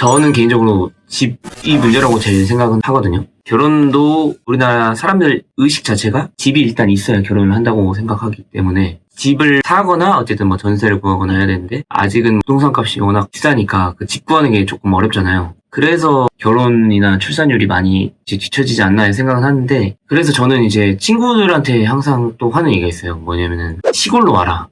저는 개인적으로 집 이 문제라고 제 생각은 하거든요. 결혼도 우리나라 사람들 의식 자체가 집이 일단 있어야 결혼을 한다고 생각하기 때문에 집을 사거나 어쨌든 뭐 전세를 구하거나 해야 되는데 아직은 부동산 값이 워낙 비싸니까 그 집 구하는 게 조금 어렵잖아요. 그래서 결혼이나 출산율이 많이 이제 뒤처지지 않나 생각은 하는데 그래서 저는 이제 친구들한테 항상 또 하는 얘기가 있어요. 뭐냐면은 시골로 와라.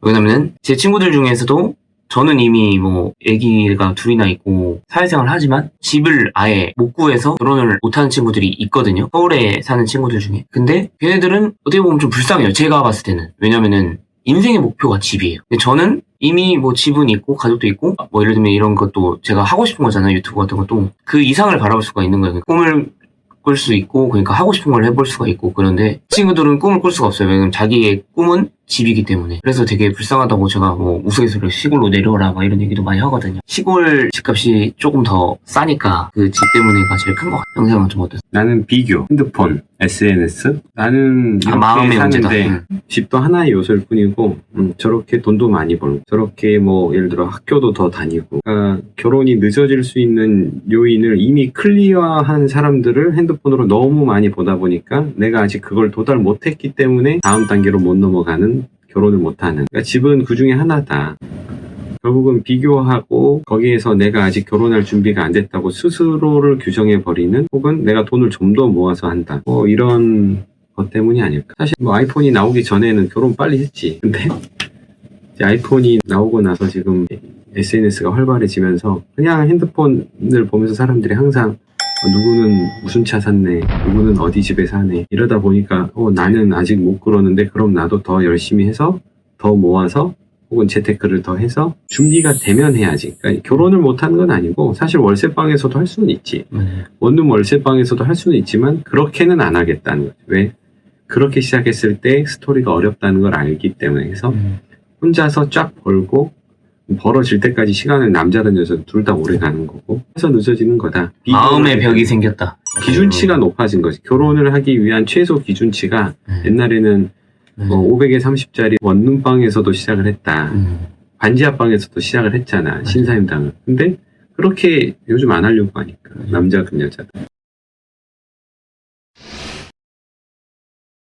왜냐면은 제 친구들 중에서도 저는 이미 뭐 아기가 둘이나 있고 사회생활을 하지만 집을 아예 못 구해서 결혼을 못하는 친구들이 있거든요. 서울에 사는 친구들 중에. 근데 걔네들은 어떻게 보면 좀 불쌍해요. 제가 봤을 때는. 왜냐면은 인생의 목표가 집이에요. 근데 저는 이미 뭐 집은 있고 가족도 있고 뭐 예를 들면 이런 것도 제가 하고 싶은 거잖아요. 유튜브 같은 것도 그 이상을 바라볼 수가 있는 거예요. 꿈을 꿀 수 있고 그러니까 하고 싶은 걸 해볼 수가 있고 그런데 친구들은 꿈을 꿀 수가 없어요. 왜냐면 자기의 꿈은 집이기 때문에 그래서 되게 불쌍하다고 제가 뭐 우스갯소리로 시골로 내려오라 막 이런 얘기도 많이 하거든요. 시골 집값이 조금 더 싸니까 그 집 때문에가 제일 큰 것 같아요. 영상은 좀 어떠세요? 나는 비교, 핸드폰, SNS. 나는 아, 이렇게 마음의 문제다. 사는데 음. 집도 하나의 요소일 뿐이고 음, 저렇게 돈도 많이 벌고 저렇게 뭐 예를 들어 학교도 더 다니고 그러니까 결혼이 늦어질 수 있는 요인을 이미 클리어한 사람들을 핸드폰으로 너무 많이 보다 보니까 내가 아직 그걸 도달 못했기 때문에 다음 단계로 못 넘어가는 결혼을 못하는 그러니까 집은 그 중에 하나다. 결국은 비교하고 거기에서 내가 아직 결혼할 준비가 안 됐다고 스스로를 규정해 버리는 혹은 내가 돈을 좀 더 모아서 한다. 뭐 이런 것 때문이 아닐까. 사실 뭐 아이폰이 나오기 전에는 결혼 빨리 했지. 근데 아이폰이 나오고 나서 지금 SNS가 활발해지면서 그냥 핸드폰을 보면서 사람들이 항상 어, 누구는 무슨 차 샀네, 누구는 어디 집에 사네 이러다 보니까 어, 나는 아직 못 그러는데 그럼 나도 더 열심히 해서 더 모아서 혹은 재테크를 더 해서 준비가 되면 해야지. 그러니까 결혼을 못 하는 건 아니고 사실 월세방에서도 할 수는 있지. 네. 원룸 월세방에서도 할 수는 있지만 그렇게는 안 하겠다는 거죠. 왜? 그렇게 시작했을 때 스토리가 어렵다는 걸 알기 때문에 해서 음. 혼자서 쫙 벌고 벌어질 때까지 시간을 남자든 여자든 둘 다 오래 가는 거고 해서 늦어지는 거다. 마음의 벽이 생겼다. 기준치가 높아진 거지. 결혼을 하기 위한 최소 기준치가 음. 옛날에는 음. 뭐 500에 30짜리 원룸방에서도 시작을 했다. 음. 반지하방에서도 시작을 했잖아. 신사임당을. 근데 그렇게 요즘 안 하려고 하니까 남자든 여자든.